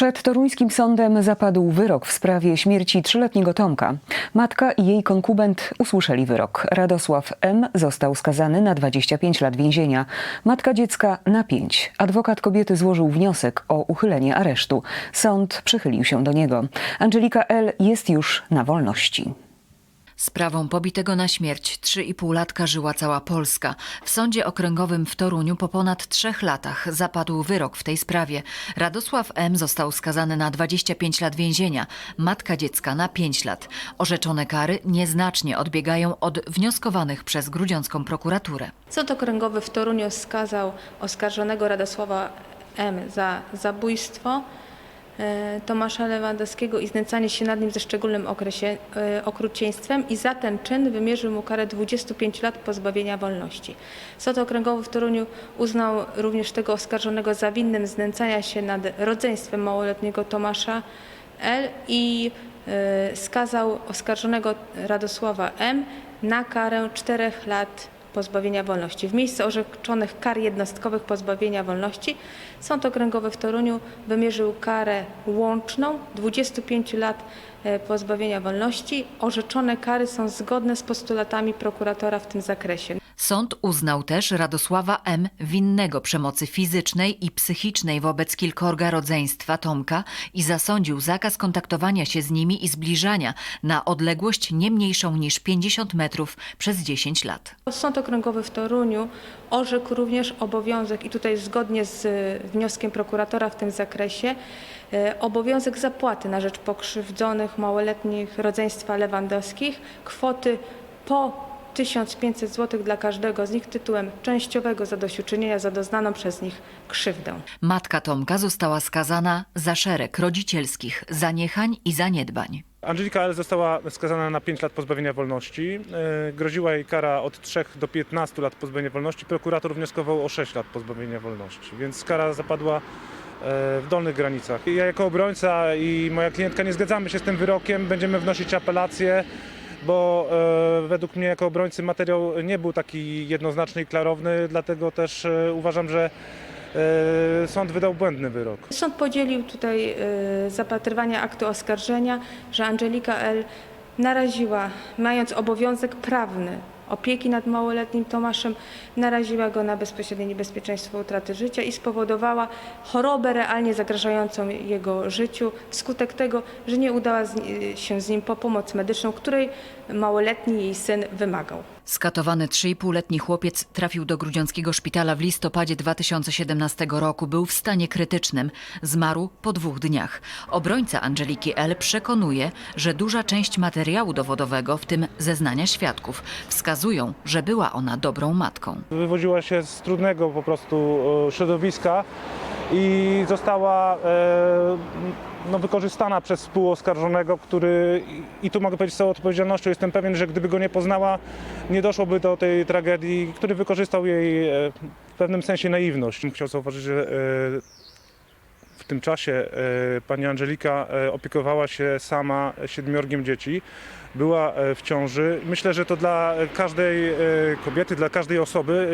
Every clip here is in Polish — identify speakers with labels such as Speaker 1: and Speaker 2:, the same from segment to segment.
Speaker 1: Przed toruńskim sądem zapadł wyrok w sprawie śmierci trzyletniego Tomka. Matka i jej konkubent usłyszeli wyrok. Radosław M. został skazany na 25 lat więzienia, matka dziecka na 5. Adwokat kobiety złożył wniosek o uchylenie aresztu. Sąd przychylił się do niego. Angelika L. jest już na wolności.
Speaker 2: Sprawą pobitego na śmierć 3,5-latka żyła cała Polska. W sądzie okręgowym w Toruniu po ponad trzech latach zapadł wyrok w tej sprawie. Radosław M. został skazany na 25 lat więzienia, matka dziecka na 5 lat. Orzeczone kary nieznacznie odbiegają od wnioskowanych przez grudziącką prokuraturę.
Speaker 3: Sąd Okręgowy w Toruniu skazał oskarżonego Radosława M. za zabójstwo Tomasza Lewandowskiego i znęcanie się nad nim ze szczególnym okresie, e, okrucieństwem i za ten czyn wymierzył mu karę 25 lat pozbawienia wolności. Sąd Okręgowy w Toruniu uznał również tego oskarżonego za winnym znęcania się nad rodzeństwem małoletniego Tomasza L. i e, skazał oskarżonego Radosława M. na karę 4 lat pozbawienia wolności. W miejsce orzeczonych kar jednostkowych pozbawienia wolności Sąd Okręgowy w Toruniu wymierzył karę łączną 25 lat e, pozbawienia wolności. Orzeczone kary są zgodne z postulatami prokuratora w tym zakresie.
Speaker 2: Sąd uznał też Radosława M. winnego przemocy fizycznej i psychicznej wobec kilkorga rodzeństwa Tomka i zasądził zakaz kontaktowania się z nimi i zbliżania na odległość nie mniejszą niż 50 metrów przez 10 lat.
Speaker 3: Sąd Okręgowy w Toruniu orzekł również obowiązek, i tutaj zgodnie z e, wnioskiem prokuratora w tym zakresie, e, obowiązek zapłaty na rzecz pokrzywdzonych małoletnich rodzeństwa Lewandowskich kwoty po 1500 zł dla każdego z nich tytułem częściowego zadośćuczynienia za doznaną przez nich krzywdę.
Speaker 2: Matka Tomka została skazana za szereg rodzicielskich zaniechań i zaniedbań.
Speaker 4: Angelika L. została skazana na 5 lat pozbawienia wolności. E, Groziła jej kara od 3 do 15 lat pozbawienia wolności. Prokurator wnioskował o 6 lat pozbawienia wolności, więc kara zapadła e, w dolnych granicach. Ja jako obrońca i moja klientka nie zgadzamy się z tym wyrokiem. Będziemy wnosić apelację, bo e, według mnie jako obrońcy materiał nie był taki jednoznaczny i klarowny, dlatego też e, uważam, że e, sąd wydał błędny wyrok.
Speaker 3: Sąd podzielił tutaj zapatrywanie aktu oskarżenia, że Angelika L. naraziła, mając obowiązek prawny opieki nad małoletnim Tomaszem, naraziła go na bezpośrednie niebezpieczeństwo utraty życia i spowodowała chorobę realnie zagrażającą jego życiu wskutek tego, że nie udała się z nim po pomoc medyczną, której małoletni jej syn wymagał.
Speaker 2: Skatowany 3,5-letni chłopiec trafił do grudziąckiego szpitala w listopadzie 2017 roku. Był w stanie krytycznym. Zmarł po dwóch dniach. Obrońca Angeliki L. przekonuje, że duża część materiału dowodowego, w tym zeznania świadków, wskazują, że była ona dobrą matką.
Speaker 4: wywodziła się z trudnego po prostu e, środowiska i została e, no, wykorzystana przez współoskarżonego, który i tu mogę powiedzieć z całą odpowiedzialnością, jestem pewien, że gdyby go nie poznała, nie doszłoby do tej tragedii, który wykorzystał jej e, w pewnym sensie naiwność. Chciał zauważyć, że e, tym czasie e, pani Angelika e, opiekowała się sama siedmiorgiem dzieci, była e, w ciąży. Myślę, że to dla każdej kobiety, dla każdej osoby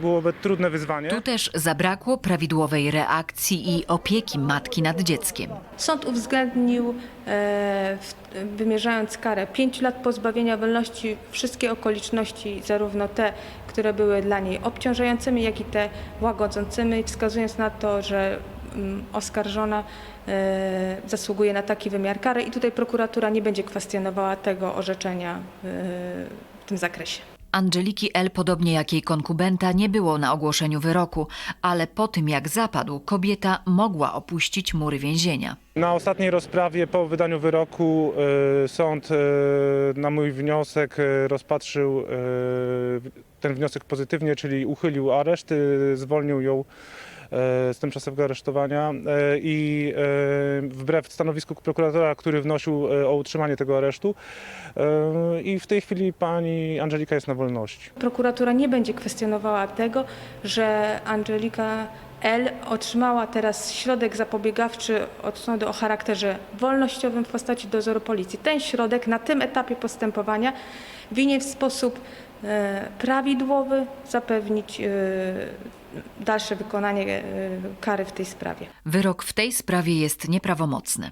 Speaker 4: byłoby trudne wyzwanie.
Speaker 2: Tu też zabrakło prawidłowej reakcji i opieki matki nad dzieckiem.
Speaker 3: Sąd uwzględnił, wymierzając karę 5 lat pozbawienia wolności, wszystkie okoliczności, zarówno te, które były dla niej obciążającymi, jak i te łagodzącymi, wskazując na to, że oskarżona e, zasługuje na taki wymiar kary i tutaj prokuratura nie będzie kwestionowała tego orzeczenia e, w tym zakresie.
Speaker 2: Angeliki L., podobnie jak jej konkubenta, nie było na ogłoszeniu wyroku, ale po tym jak zapadł, kobieta mogła opuścić mury więzienia.
Speaker 4: Na ostatniej rozprawie po wydaniu wyroku e, sąd na mój wniosek rozpatrzył ten wniosek pozytywnie, czyli uchylił areszt, e, zwolnił ją z tymczasowego aresztowania e, i e, wbrew stanowisku prokuratora, który wnosił e, o utrzymanie tego aresztu e, i w tej chwili pani Angelika jest na wolności.
Speaker 3: Prokuratura nie będzie kwestionowała tego, że Angelika L. otrzymała teraz środek zapobiegawczy od sądu o charakterze wolnościowym w postaci dozoru policji. Ten środek na tym etapie postępowania winien w sposób e, prawidłowy zapewnić e, dalsze wykonanie e, kary w tej sprawie.
Speaker 2: Wyrok w tej sprawie jest nieprawomocny.